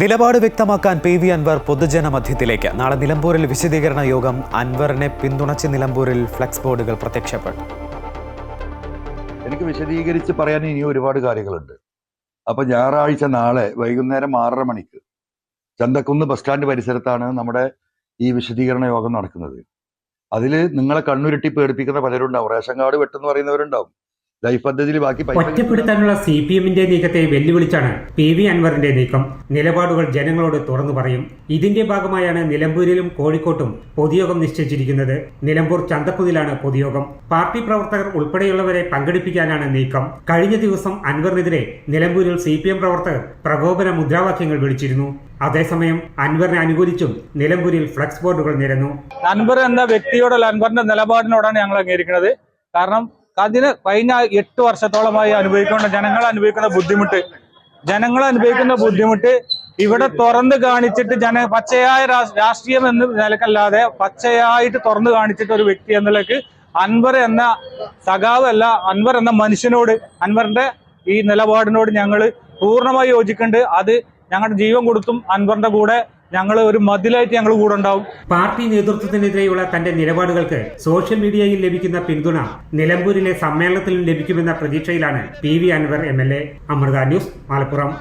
നിലപാട് വ്യക്തമാക്കാൻ P V Anwar പൊതുജന മധ്യത്തിലേക്ക്. നാളെ നിലമ്പൂരിൽ വിശദീകരണ യോഗം. അൻവറിനെ പിന്തുണച്ച് നിലമ്പൂരിൽ ഫ്ലെക്സ് ബോർഡുകൾ പ്രത്യക്ഷപ്പെട്ടു. എനിക്ക് വിശദീകരിച്ച് പറയാൻ ഇനി ഒരുപാട് കാര്യങ്ങളുണ്ട്. അപ്പൊ ഞായറാഴ്ച നാളെ വൈകുന്നേരം ആറര മണിക്ക് ചന്തക്കുന്ന് ബസ് സ്റ്റാൻഡ് പരിസരത്താണ് നമ്മുടെ ഈ വിശദീകരണ യോഗം നടക്കുന്നത്. അതിൽ നിങ്ങളെ കണ്ണുരുട്ടി പേടിപ്പിക്കുന്ന പലരുണ്ടാവും. റേഷൻ കാർഡ് വെട്ടെന്ന് പറയുന്നവരുണ്ടാവും. ലൈഫ് പദ്ധതിയിൽ ബാക്കി ഒറ്റപ്പെടുത്താനുള്ള സി പി എമ്മിന്റെ നീക്കത്തെ വെല്ലുവിളിച്ചാണ് പി വി അൻവറിന്റെ നീക്കം. നിലപാടുകൾ ജനങ്ങളോട് തുറന്നു പറയും. ഇതിന്റെ ഭാഗമായാണ് നിലമ്പൂരിലും കോഴിക്കോട്ടും പൊതുയോഗം നിശ്ചയിച്ചിരിക്കുന്നത്. നിലമ്പൂർ ചന്തക്കുന്നിലാണ് പൊതുയോഗം. പാർട്ടി പ്രവർത്തകർ ഉൾപ്പെടെയുള്ളവരെ പങ്കെടുപ്പിക്കാനാണ് നീക്കം. കഴിഞ്ഞ ദിവസം അൻവറിനെതിരെ നിലമ്പൂരിൽ സി പി എം പ്രവർത്തകർ പ്രകോപന മുദ്രാവാക്യങ്ങൾ വിളിച്ചിരുന്നു. അതേസമയം അൻവറിനെ അനുകൂലിച്ചും നിലമ്പൂരിൽ ഫ്ലക്സ് ബോർഡുകൾ നിരന്നു. അൻവർ എന്ന വ്യക്തിയോടുള്ള അൻവറിന്റെ നിലപാടിനോടാണ് ഞങ്ങൾ അംഗീകരിക്കുന്നത്. കാരണം അതിന് കഴിഞ്ഞ എട്ട് വർഷത്തോളമായി അനുഭവിക്കുന്ന ജനങ്ങൾ അനുഭവിക്കുന്ന ബുദ്ധിമുട്ട്. ജനങ്ങൾ അനുഭവിക്കുന്ന ബുദ്ധിമുട്ട് ഇവിടെ തുറന്നു കാണിച്ചിട്ട് ജന പച്ചയായ രാഷ്ട്രീയം എന്ന നിലക്കല്ലാതെ പച്ചയായിട്ട് തുറന്നു കാണിച്ചിട്ട് ഒരു വ്യക്തി എന്ന നിലയ്ക്ക് അൻവർ എന്ന സഖാവ് അല്ല അൻവർ എന്ന മനുഷ്യനോട് അൻവറിന്റെ ഈ നിലപാടിനോട് ഞങ്ങൾ പൂർണമായി യോജിക്കുന്നുണ്ട്. അത് ഞങ്ങളുടെ ജീവൻ കൊടുത്തും അൻവറിന്റെ കൂടെ ഞങ്ങൾ ഒരു മതിലായിട്ട് ഞങ്ങൾ കൂടെ ഉണ്ടാവും. പാർട്ടി നേതൃത്വത്തിനെതിരെയുള്ള തന്റെ നിലപാടുകൾക്ക് സോഷ്യൽ മീഡിയയിൽ ലഭിക്കുന്ന പിന്തുണ നിലമ്പൂരിലെ സമ്മേളനത്തിലും ലഭിക്കുമെന്ന പ്രതീക്ഷയിലാണ് P V Anvar M L A. Amrita news Malappuram.